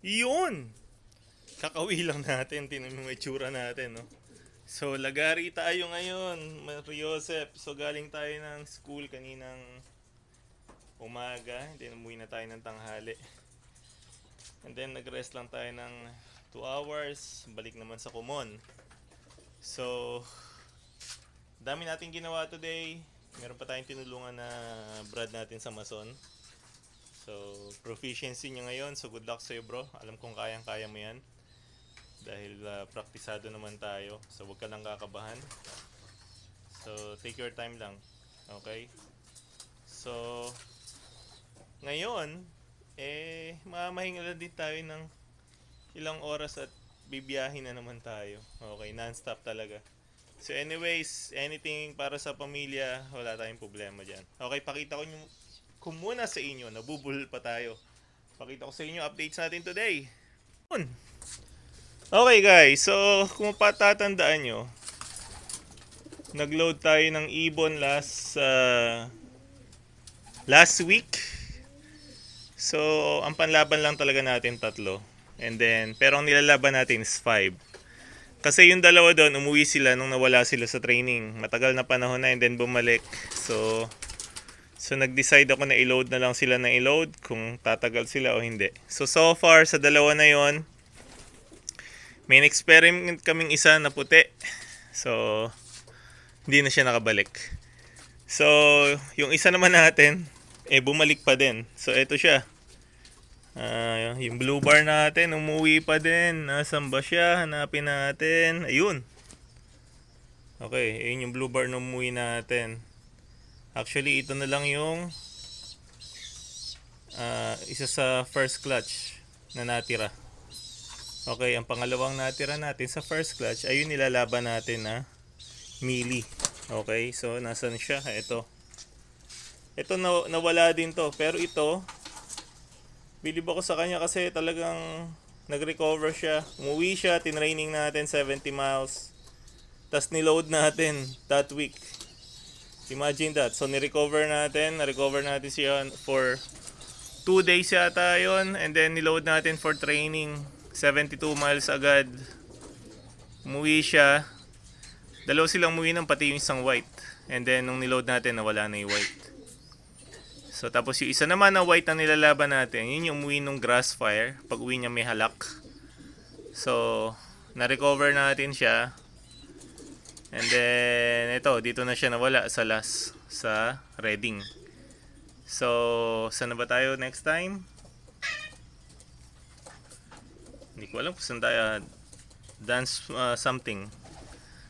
Yun! Kakauwi lang natin, tinan mo yung itsura natin, no? So, lagari tayo ngayon, Mario Joseph. So, galing tayo ng school kaninang umaga. Then, umuwi na tayo ng tanghali. And then, nag-rest lang tayo ng 2 hours. Balik naman sa Kumon. So, dami natin ginawa today. Meron pa tayong tinulungan na brad natin sa Mason. So, proficiency niya ngayon. So, good luck sa'yo, bro. Alam kong kayang-kaya mo yan. Dahil uh, praktisado naman tayo. So, huwag ka lang kakabahan. So, take your time lang. Okay? So, ngayon, eh, mamahinga lang din tayo ng ilang oras at bibiyahin na naman tayo. Okay, non-stop talaga. So anyways, anything para sa pamilya, wala tayong problema dyan. Okay, pakita ko, nyo, ko muna sa inyo, nabubul pa tayo. Pakita ko sa inyo updates natin today. Okay guys, so kung patatandaan nyo, nag-load tayo ng ibon last uh, last week. So, ang panlaban lang talaga natin tatlo. And then, pero ang nilalaban natin is five. Kasi yung dalawa doon, umuwi sila nung nawala sila sa training. Matagal na panahon na and then bumalik. So, so nag-decide ako na i-load na lang sila na i-load kung tatagal sila o hindi. So, so far sa dalawa na yon may experiment kaming isa na puti. So, hindi na siya nakabalik. So, yung isa naman natin, eh bumalik pa din. So, ito siya. Ah, yung blue bar natin, umuwi pa din. Nasaan ba siya? Hanapin natin. Ayun. Okay, ayun yung blue bar na umuwi natin. Actually, ito na lang yung ah, isa sa first clutch na natira. Okay, ang pangalawang natira natin sa first clutch, ayun nilalaban natin na melee. Okay, so nasan siya? Ito. Ito na, nawala din to, pero ito bilib ako sa kanya kasi talagang nag-recover siya. Umuwi siya, tinraining natin 70 miles. Tapos niload natin that week. Imagine that. So ni-recover natin, na-recover natin siya for 2 days yata yon and then niload natin for training 72 miles agad. Umuwi siya. Dalawa silang umuwi ng pati yung isang white. And then nung niload natin nawala na yung white. So tapos yung isa naman na white na nilalaban natin, yun yung umuwi nung grass fire. Pag uwi niya may halak. So, na-recover natin siya. And then, ito, dito na siya nawala sa last, sa Reading. So, saan na ba tayo next time? Hindi ko alam kung saan tayo. Dance uh, something.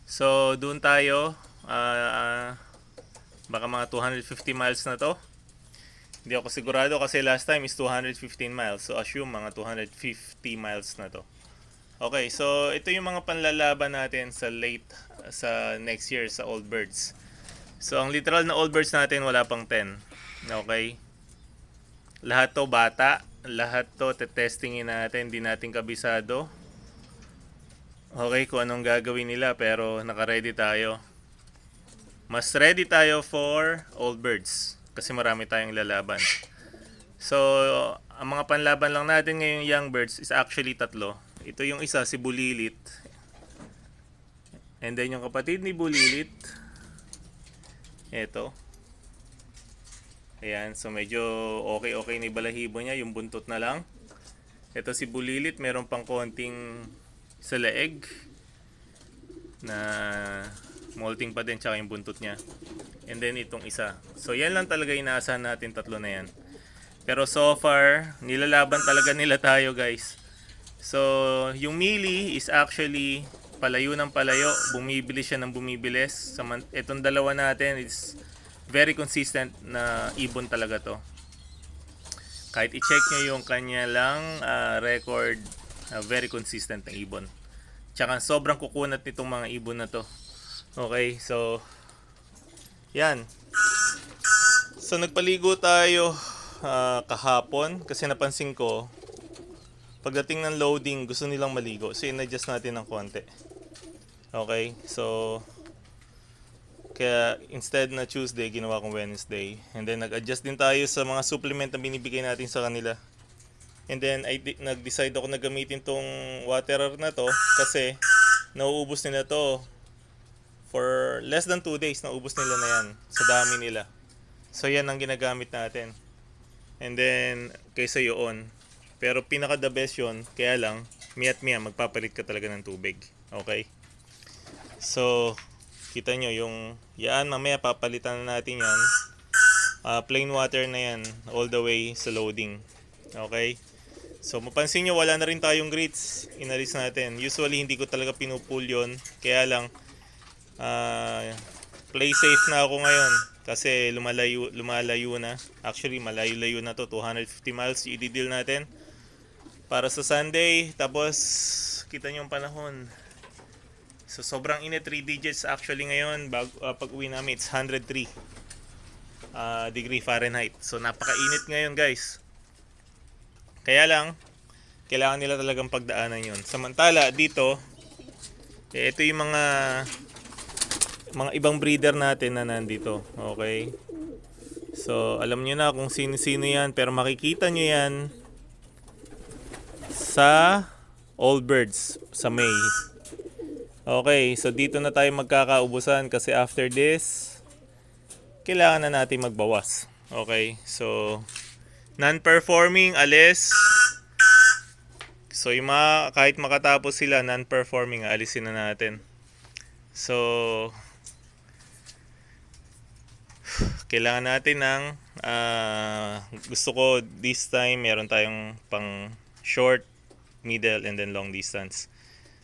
So, doon tayo. Uh, baka mga 250 miles na to. Hindi ako sigurado kasi last time is 215 miles. So assume mga 250 miles na to. Okay, so ito yung mga panlalaban natin sa late sa next year sa Old Birds. So ang literal na Old Birds natin wala pang 10. Okay? Lahat to bata, lahat to te-testingin natin, hindi natin kabisado. Okay, kung anong gagawin nila pero naka-ready tayo. Mas ready tayo for Old Birds kasi marami tayong lalaban. So, ang mga panlaban lang natin ngayong young birds is actually tatlo. Ito yung isa, si Bulilit. And then yung kapatid ni Bulilit, ito. Ayan, so medyo okay-okay ni balahibo niya, yung buntot na lang. Ito si Bulilit, meron pang konting sa leeg na molting pa din tsaka yung buntot niya. And then itong isa. So yan lang talaga inaasahan natin tatlo na yan. Pero so far, nilalaban talaga nila tayo guys. So yung melee is actually palayo ng palayo. Bumibili siya ng bumibilis. Itong dalawa natin is very consistent na ibon talaga to. Kahit i-check nyo yung kanya lang ah, record, ah, very consistent na ibon. Tsaka sobrang kukunat nitong mga ibon na to. Okay, so yan. So nagpaligo tayo ah, kahapon kasi napansin ko pagdating ng loading gusto nilang maligo. So in-adjust natin ng konti. Okay, so kaya instead na Tuesday ginawa kong Wednesday. And then nag-adjust din tayo sa mga supplement na binibigay natin sa kanila. And then, I nag-decide ako na gamitin tong waterer na to kasi nauubos nila to for less than 2 days. Naubos nila na yan sa dami nila. So, yan ang ginagamit natin. And then, kaysa yun. Pero pinaka the best yun, kaya lang, miat miya, magpapalit ka talaga ng tubig. Okay? So, kita nyo yung, yan, mamaya papalitan na natin yan. Ah, plain water na yan, all the way sa loading. Okay? So, mapansin nyo, wala na rin tayong grits. Inalis natin. Usually, hindi ko talaga pinupull yun. Kaya lang, ah, play safe na ako ngayon. Kasi lumalayo, lumalayo na. Actually, malayo-layo na to. 250 miles i-deal natin. Para sa Sunday. Tapos, kita nyo yung panahon. So, sobrang init. 3 digits actually ngayon. Bag, ah, pag uwi namin, it's 103 ah, degree Fahrenheit. So, napakainit ngayon, guys. Kaya lang, kailangan nila talagang pagdaanan yun. Samantala, dito, eh, ito yung mga mga ibang breeder natin na nandito. Okay? So, alam nyo na kung sino-sino yan. Pero makikita nyo yan sa All Birds, sa May. Okay, so dito na tayo magkakaubusan kasi after this, kailangan na natin magbawas. Okay, so non-performing, alis. So yung mga, kahit makatapos sila, non-performing, alisin na natin. So, kailangan natin ng, ah, gusto ko this time, meron tayong pang short, middle, and then long distance.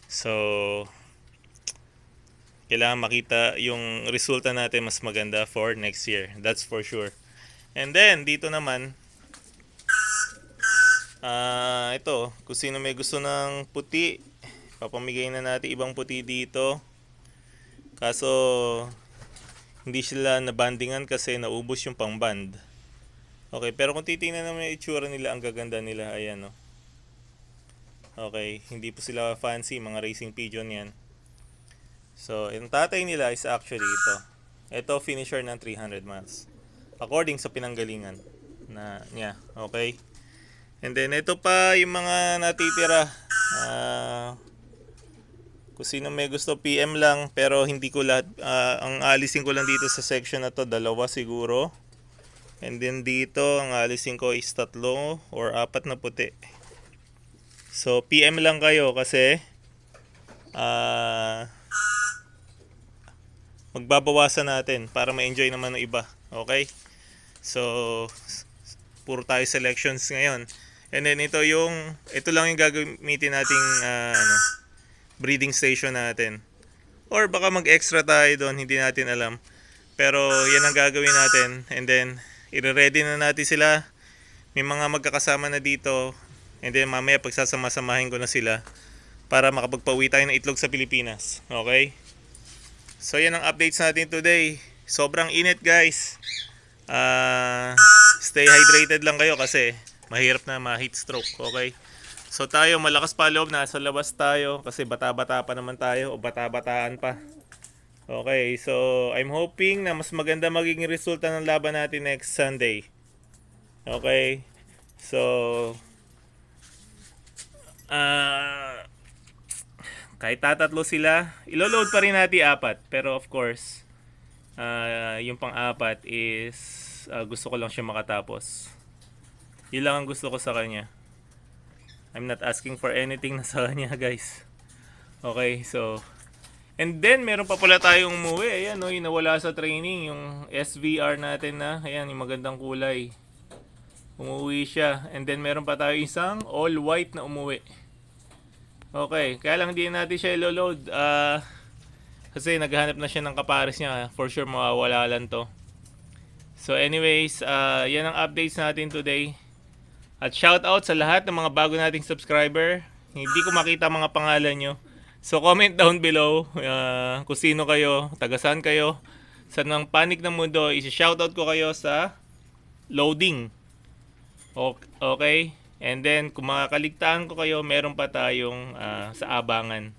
So, kailangan makita yung resulta natin mas maganda for next year. That's for sure. And then, dito naman, ah ito, kung sino may gusto ng puti, papamigay na natin ibang puti dito. Kaso, hindi sila nabandingan kasi naubos yung pang-band. Okay, pero kung titingnan naman yung itsura nila, ang gaganda nila, ayan, no. Okay, hindi po sila fancy, mga racing pigeon yan. So, yung tatay nila is actually ito. Ito, finisher ng 300 miles. According sa pinanggalingan na niya. Okay? And then, ito pa yung mga natitira. Ah... kung sino may gusto, PM lang. Pero hindi ko lahat, ah, ang alisin ko lang dito sa section na to, dalawa siguro. And then dito, ang alisin ko is tatlo or apat na puti. So, PM lang kayo kasi ah magbabawasan natin para ma-enjoy naman ng iba. Okay? So, puro tayo selections ngayon. And then ito yung, ito lang yung gagamitin nating ah, ano, breeding station natin. Or baka mag-extra tayo doon, hindi natin alam. Pero yan ang gagawin natin. And then, i-ready na natin sila. May mga magkakasama na dito. And then mamaya pagsasama-samahin ko na sila para makapagpauwi tayo ng itlog sa Pilipinas. Okay? So yan ang updates natin today. Sobrang init guys. Ah, stay hydrated lang kayo kasi mahirap na ma-heat stroke. Okay? So tayo malakas pa loob nasa labas tayo kasi bata-bata pa naman tayo o bata-bataan pa. Okay, so I'm hoping na mas maganda magiging resulta ng laban natin next Sunday. Okay? So ah kahit tatatlo sila, ilo-load pa rin natin apat. Pero of course, ah yung pang-apat is ah, gusto ko lang siya makatapos. Yun lang ang gusto ko sa kanya. I'm not asking for anything na sa kanya, guys. Okay, so... And then, meron pa pala tayong umuwi. Ayan, no, yung nawala sa training. Yung SVR natin na. Ayan, yung magandang kulay. Umuwi siya. And then, meron pa tayo isang all white na umuwi. Okay, kaya lang hindi natin siya ilo-load. Ah, kasi naghahanap na siya ng kapares niya. For sure, mawawala lang to. So anyways, ah, yan ang updates natin today. At shout out sa lahat ng mga bago nating subscriber. Hindi ko makita mga pangalan nyo. So comment down below ah, kung sino kayo, taga saan kayo. Sa ng panig ng mundo, isi-shoutout ko kayo sa loading. Ok- Okay? And then, kung makakaligtaan ko kayo, meron pa tayong ah, sa abangan.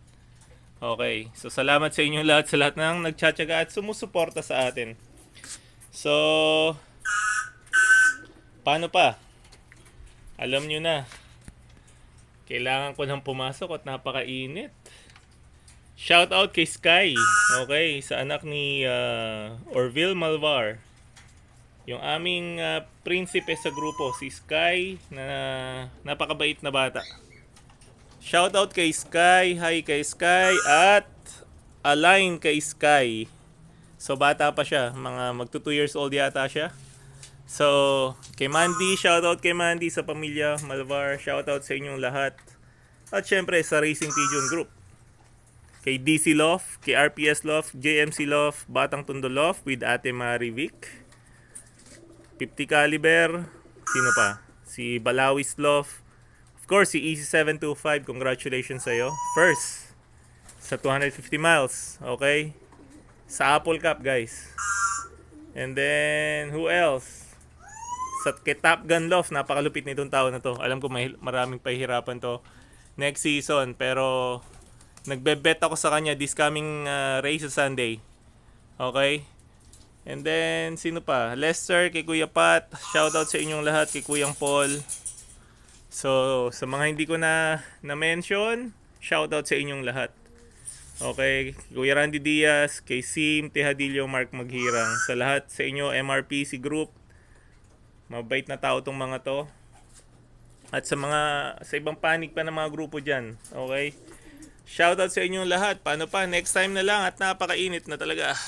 Okay. So, salamat sa inyo lahat, sa lahat ng nagtsatsaga at sumusuporta sa atin. So, paano pa? Alam nyo na. Kailangan ko nang pumasok at napakainit. Shout out kay Sky. Okay, sa anak ni ah, Orville Malvar. Yung aming ah, prinsipe sa grupo, si Sky, na napakabait na bata. Shout out kay Sky, hi kay Sky, at align kay Sky. So bata pa siya, mga magto 2 years old yata siya. So, kay Mandy, shout out kay Mandy sa pamilya Malvar, shout out sa inyong lahat. At syempre sa Racing Pigeon Group. Kay DC Love, kay RPS Love, JMC Love, Batang Tondo Love with Ate Marie Vic. 50 caliber, sino pa? Si Balawis Love. Of course, si Easy725, congratulations sa'yo. First, sa 250 miles, okay? Sa Apple Cup, guys. And then, who else? Sa kay Top Gun Love, napakalupit nitong tao na to. Alam ko may maraming pahihirapan to next season, pero nagbe-bet ako sa kanya this coming uh, race sa Sunday. Okay? And then, sino pa? Lester, kay Kuya Pat. Shoutout sa inyong lahat, kay Kuyang Paul. So, sa mga hindi ko na na-mention, shoutout sa inyong lahat. Okay, Kuya Randy Diaz, kay Sim, Tejadillo, Mark Maghirang. Sa lahat sa inyo, MRPC Group. Mabait na tao tong mga to. At sa mga, sa ibang panig pa ng mga grupo dyan. Okay? Shoutout sa inyong lahat. Paano pa? Next time na lang at napakainit na talaga.